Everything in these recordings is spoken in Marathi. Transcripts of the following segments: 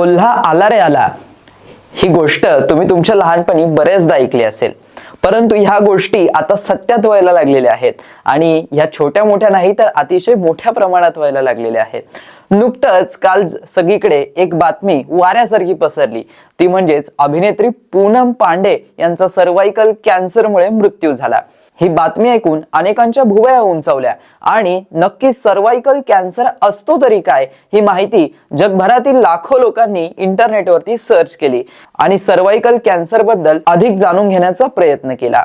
कोल्हा आला रे आला. ही गोष्ट तुम्ही तुमच्या लहानपणी बरेचदा ऐकली असेल. परंतु ह्या गोष्टी आता सत्यात व्हायला लागलेल्या आहेत. आणि ह्या छोट्या मोठ्या नाही तर अतिशय मोठ्या प्रमाणात व्हायला लागलेल्या आहेत. नुकतंच काल सगळीकडे एक बातमी वाऱ्यासारखी पसरली. ती म्हणजेच अभिनेत्री पूनम पांडे यांचा सर्वायकल कॅन्सरमुळे मृत्यू झाला. ही बातमी ऐकून अनेकांच्या भुवया उंचावल्या. आणि नक्की सर्वायकल कॅन्सर असतो तरी काय ही माहिती जगभरातील लाखो लोकांनी इंटरनेटवरती सर्च केली आणि सर्वायकल कॅन्सरबद्दल अधिक जाणून घेण्याचा प्रयत्न केला.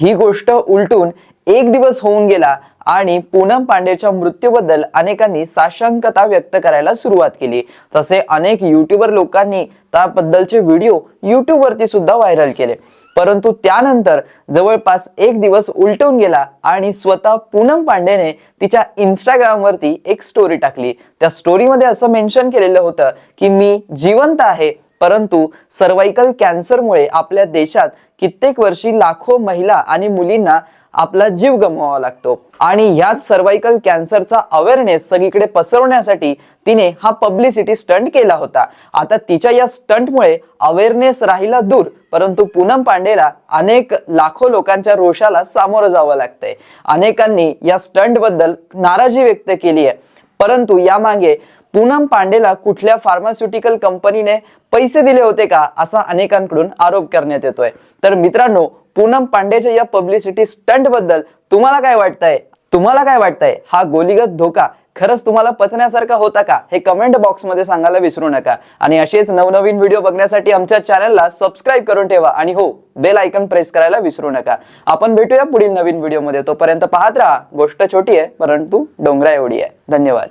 ही गोष्ट उलटून एक दिवस होऊन गेला आणि पूनम पांडेच्या मृत्यूबद्दल अनेकांनी साशंकता व्यक्त करायला सुरुवात केली. तसे अनेक युट्यूबर लोकांनी त्याबद्दलचे व्हिडिओ युट्यूबवरती सुद्धा व्हायरल केले. परंतु त्यानंतर जवळपास एक दिवस उलटून गेला आणि स्वतः पूनम पांडेने तिच्या इंस्टाग्राम वरती एक स्टोरी टाकली. त्या स्टोरीमध्ये असं मेन्शन केलेलं होतं की मी जिवंत आहे परंतु सर्वायकल कॅन्सरमुळे आपल्या देशात कित्येक वर्षी लाखो महिला आणि मुलींना आपला जीव गमवावा लागतो. आणि ह्याच सर्वायकल कॅन्सरचा अवेअरनेस सगळीकडे पसरवण्यासाठी तिने हा पब्लिसिटी स्टंट केला होता. आता तिच्या या स्टंटमुळे अवेअरनेस राहिला दूर परंतु पूनम पांडेला अनेक लाखो लोकांच्या रोषाला सामोरं जावं लागतंय. अनेकांनी या स्टंटबद्दल नाराजी व्यक्त केली आहे परंतु यामागे पूनम पांडेला कुठल्या फार्मास्युटिकल कंपनीने पैसे दिले होते का असा अनेकांकडून आरोप करण्यात येतोय. तर मित्रांनो पूनम पांडेच्या या पब्लिसिटी स्टंटबद्दल तुम्हाला काय वाटतंय? तुम्हाला काय वाटतंय? हा गोलीगत धोका खरंच तुम्हाला पचण्यासारखा होता का? हे कमेंट बॉक्समध्ये सांगायला विसरू नका. आणि असेच नवनवीन व्हिडिओ बघण्यासाठी आमच्या चॅनलला सबस्क्राईब करून ठेवा. आणि हो बेल आयकन प्रेस करायला विसरू नका. आपण भेटूया पुढील नवीन व्हिडिओमध्ये तोपर्यंत पाहत राहा. गोष्ट छोटी आहे परंतु डोंगरा एवढी आहे. धन्यवाद.